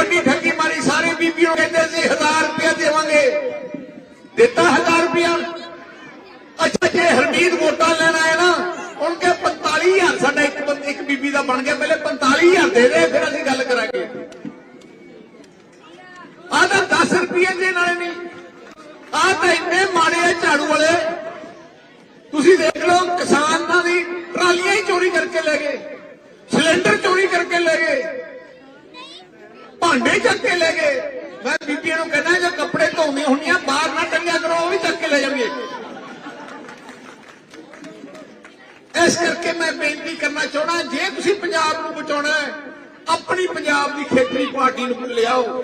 ਵੱਡੀ ਠੱਗੀ ਮਾਰੀ, ਸਾਰੇ ਬੀਬੀਆਂ ਕਹਿੰਦੇ ਸੀ 1000 ਰੁਪਇਆ ਦੇਵਾਂਗੇ। ਦਿੱਤਾ 1000 ਰੁਪਇਆ। ਅੱਛਾ ਜੇ ਹਰਮੀਤ ਵੋਟਾਂ ਲੈਣ ਆਏ ਨਾ ਉਹਨਾਂ 45000 ਸਾਡਾ ਇੱਕ ਬੰਦ- ਇੱਕ ਬੀਬੀ ਦਾ ਬਣ ਗਿਆ। ਪਹਿਲੇ 45000 ਦੇ ਦੇ, ਫਿਰ ਅਸੀਂ ਗੱਲ ਕਰਾਂਗੇ। ਆਹ ਤਾਂ 10 ਰੁਪਏ ਦੇ ਨਾਲੇ ਨਹੀਂ। ਆਹ ਤਾਂ ਇੰਨੇ ਮਾੜੇ ਆ ਝਾੜੂ ਵਾਲੇ। ਤੁਸੀਂ ਦੇਖ ਲਓ, ਕਿਸਾਨਾਂ ਦੀ ਟਰਾਲੀਆਂ ਹੀ ਚੋਰੀ ਕਰਕੇ ਲੈ ਗਏ ਸਿਲੰਡਰ ਚੋਰੀ ਕਰਕੇ ਲੈ ਗਏ ਭਾਂਡੇ ਚੱਕ ਕੇ ਲੈ ਗਏ। ਮੈਂ ਬੀਬੀਆਂ ਨੂੰ ਕਹਿੰਦਾ, ਜੇ ਕੱਪੜੇ ਧੋਣੇ ਹੁੰਦੀਆਂ ਬਾਹਰ ਨਾ ਟੰਗਿਆ ਕਰੋ, ਉਹ ਵੀ ਚੱਕ ਕੇ ਲੈ ਜਾਣਗੇ। ਇਸ ਕਰਕੇ ਮੈਂ ਬੇਨਤੀ ਕਰਨਾ ਚਾਹਣਾ ਜੇ ਤੁਸੀਂ ਪੰਜਾਬ ਨੂੰ ਬਚਾਉਣਾ ਹੈ, ਆਪਣੀ ਪੰਜਾਬ ਦੀ ਖੇਤਰੀ ਪਾਰਟੀ ਨੂੰ ਲਿਆਓ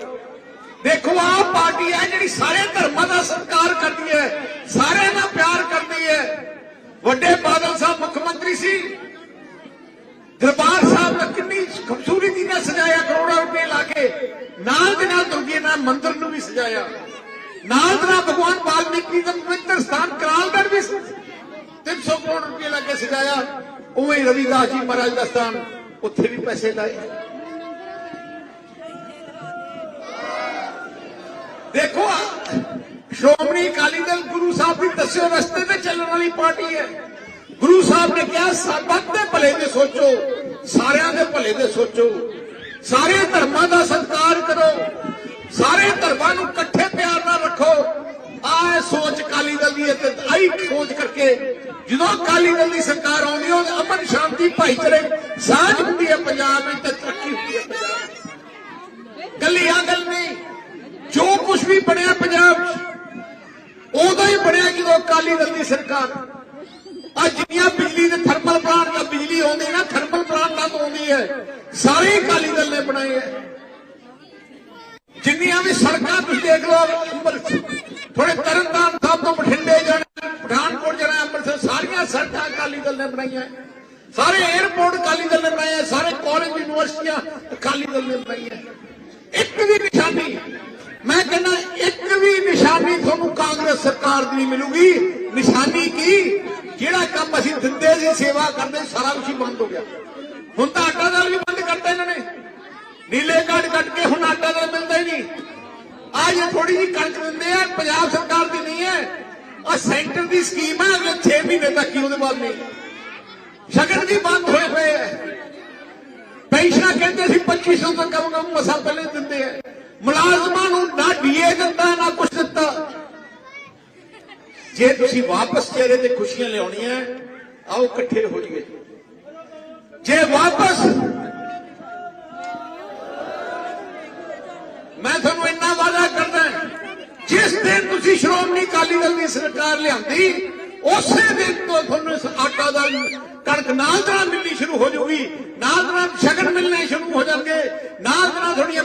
ਦੇਖੋ, ਆਹ ਪਾਰਟੀ ਹੈ ਜਿਹੜੀ ਸਾਰੇ ਧਰਮਾਂ ਦਾ ਸਤਿਕਾਰ ਕਰਦੀ ਹੈ, ਸਾਰਿਆਂ ਨਾਲ ਪਿਆਰ ਕਰਦੀ ਹੈ। ਵੱਡੇ ਬਾਦਲ ਸਾਹਿਬ ਮੁੱਖ ਮੰਤਰੀ ਸੀ, ਦਰਬਾਰ ਸਾਹਿਬ ਦਾ ਕਿੰਨੀ ਖੂਬਸੂਰਤੀ ਨਾਲ ਸਜਾਇਆ ਕਰੋੜਾਂ ਰੁਪਏ ਲਾ ਕੇ ਨਾਲ ਦੇ ਨਾਲ ਦੁਰਗੇ ਨਾਲ ਮੰਦਿਰ ਨੂੰ ਵੀ ਸਜਾਇਆ। ਨਾਲ ਦੇ ਨਾਲ ਭਗਵਾਨ ਵਾਲਮੀਕੀ ਦਾ ਪਵਿੱਤਰ ਸਥਾਨ ਕਰਾਲਗੜ੍ਹ ਵੀ 300 ਕਰੋੜ ਰੁਪਏ ਲਾ ਕੇ ਸਜਾਇਆ। ਉਵੇਂ ਹੀ ਜੀ ਮਹਾਰਾਜ ਦਾ ਸਥਾਨ, ਉੱਥੇ ਵੀ ਪੈਸੇ ਲਾਏ। ਦੇਖੋ ਸ਼੍ਰੋਮਣੀ ਅਕਾਲੀ ਦਲ ਗੁਰੂ ਸਾਹਿਬ ਦੀ ਦੱਸੇ ਰਸਤੇ ਤੇ ਚੱਲਣ ਵਾਲੀ ਪਾਰਟੀ ਹੈ। ਗੁਰੂ ਸਾਹਿਬ ਨੇ ਕਿਹਾ ਸਭ ਦੇ ਭਲੇ ਦੇ ਸੋਚੋ, ਸਾਰਿਆਂ ਦੇ ਭਲੇ ਦੇ ਸੋਚੋ। ਸਾਰੇ ਧਰਮਾਂ ਦਾ ਸਤਿਕਾਰ ਕਰੋ। ਸਾਰੇ ਧਰਮਾਂ ਨੂੰ ਇਕੱਠੇ ਪਿਆਰ ਨਾਲ ਰੱਖੋ। ਆਹ ਸੋਚ ਅਕਾਲੀ ਦਲ ਦੀ ਹੈ ਤੇ ਆਈ ਸੋਚ ਕਰਕੇ ਜਦੋਂ ਅਕਾਲੀ ਦਲ ਦੀ ਸਰਕਾਰ ਆਉਂਦੀ ਹੈ ਅਮਨ ਸ਼ਾਂਤੀ ਭਾਈਚਾਰੇ ਸਾਂਝ ਹੁੰਦੀ ਹੈ ਪੰਜਾਬ ਵਿੱਚ ਤੇ ਤਰੱਕੀ ਹੁੰਦੀ ਹੈ ਪੰਜਾਬ। 'ਚ। ਆ ਗੱਲ ਨਹੀਂ। ਜੋ ਕੁਝ ਵੀ ਬਣਿਆ ਪੰਜਾਬ 'ਚ ਉਦੋਂ ਹੀ ਬਣਿਆ ਜਦੋਂ ਅਕਾਲੀ ਦਲ ਦੀ ਸਰਕਾਰ। ਅੱਜ ਜਿੰਨੀਆਂ ਬਿਜਲੀ ਦੇ ਥਰਮਲ ਪਲਾਂਟ ਦਾ ਬਿਜਲੀ ਆਉਂਦੀ ਨਾ ਥਰਮਲ ਪਲਾਂਟ ਤੋਂ ਆਉਂਦੀ ਹੈ। ਸਾਰੇ ਅਕਾਲੀ ਦਲ ਨੇ ਬਣਾਏ ਹੈ ਜਿੰਨੀਆਂ ਵੀ ਸੜਕਾਂ, ਤੁਸੀਂ ਦੇਖ ਲਓ ਅੰਮ੍ਰਿਤ ਥੋੜੇ ਤਰਨਤਾਰਨ ਸਾਹਿਬ ਤੋਂ ਬਠਿੰਡੇ ਜਾਣਾ, ਪਠਾਨਕੋਟ ਜਾਣਾ, ਅੰਮ੍ਰਿਤਸਰ, ਸਾਰੀਆਂ ਸੜਕਾਂ ਅਕਾਲੀ ਦਲ ਨੇ ਬਣਾਈਆਂ। ਸਾਰੇ 에ਅਰਪੋਰਟ ਅਕਾਲੀ ਦਲ ਨੇ ਬਣਾਏ ਸਾਰੇ ਕਾਲਜ ਯੂਨੀਵਰਸਿਟੀਆਂ ਅਕਾਲੀ ਦਲ ਨੇ ਬਣਾਈਆਂ। ਇੱਕ ਵੀ ਨਿਸ਼ਾਨੀ, ਮੈਂ ਕਹਿੰਦਾ, ਇੱਕ ਵੀ ਨਿਸ਼ਾਨੀ ਤੁਹਾਨੂੰ ਕਾਂਗਰਸ ਸਰਕਾਰ ਦੀ ਨਹੀਂ ਮਿਲੂਗੀ। ਨਿਸ਼ਾਨੀ ਕੀ? ਜਿਹੜਾ ਕੰਮ ਅਸੀਂ ਦਿੰਦੇ ਸੀ, ਸੇਵਾ ਕਰਦੇ, ਸਾਰਾ ਕੁਝ ਹੀ ਬੰਦ ਹੋ ਗਿਆ। ਨੀਲੇ ਕਾਰਡ ਕੱਢ ਕੇ ਹੁਣ ਆਟਾ ਦਾਲ ਮਿਲਦਾ ਹੀ ਨਹੀਂ। ਆ ਇਹ ਥੋੜੀ ਜਿਹੀ ਕਣਕ ਦਿੰਦੇ ਆ ਪੰਜਾਬ ਸਰਕਾਰ ਦੀ ਨਹੀਂ ਹੈ। ਆ ਸੈਂਟਰ ਦੀ ਸਕੀਮ ਹੈ, ਅਗਲੇ 6 ਮਹੀਨੇ ਤੱਕ ਹੀ ਉਹਦੇ ਬਾਅਦ ਨਹੀਂ। ਸ਼ਗਨ ਵੀ ਬੰਦ ਹੋਏ ਹੋਏ ਹੈ। ਪੈਨਸ਼ਨਾਂ ਕਹਿੰਦੇ ਸੀ 2500 ਤੋਂ ਕਮ ਕਮ ਮਸਾ ਪਹਿਲੇ ਦਿੰਦੇ ਆ ਮੁਲਾਜ਼ਮਾਂ ਨੂੰ ਨਾ ਡੀਏ ਦਿੱਤਾ ਨਾ ਕੁਛ ਦਿੱਤਾ। ਜੇ ਤੁਸੀਂ ਵਾਪਸ ਚਿਹਰੇ ਤੇ ਖੁਸ਼ੀਆਂ ਲਿਆਉਣੀਆਂ, ਆਓ ਇਕੱਠੇ ਹੋ ਜਾਈਏ। ਜੇ ਵਾਪਸ ਮੈਂ ਤੁਹਾਨੂੰ ਇੰਨਾ ਵਾਅਦਾ ਕਰਦਾ ਜਿਸ ਦਿਨ ਤੁਸੀਂ ਸ਼੍ਰੋਮਣੀ ਅਕਾਲੀ ਦਲ ਦੀ ਸਰਕਾਰ ਲਿਆਂਦੀ, ਉਸੇ ਦਿਨ ਤੋਂ ਤੁਹਾਨੂੰ ਇਸ ਆਟਾ ਦਾ ਕਣਕ ਨਾਲ ਨਾਲ ਮਿਲਣੀ ਸ਼ੁਰੂ ਹੋ ਜੂਗੀ ਨਾਲ ਨਾਲ ਸ਼ਗਨ ਮਿਲਣੇ ਸ਼ੁਰੂ ਹੋ ਜਾਣਗੇ, ਨਾਲ ਨਾਲ ਤੁਹਾਡੀਆਂ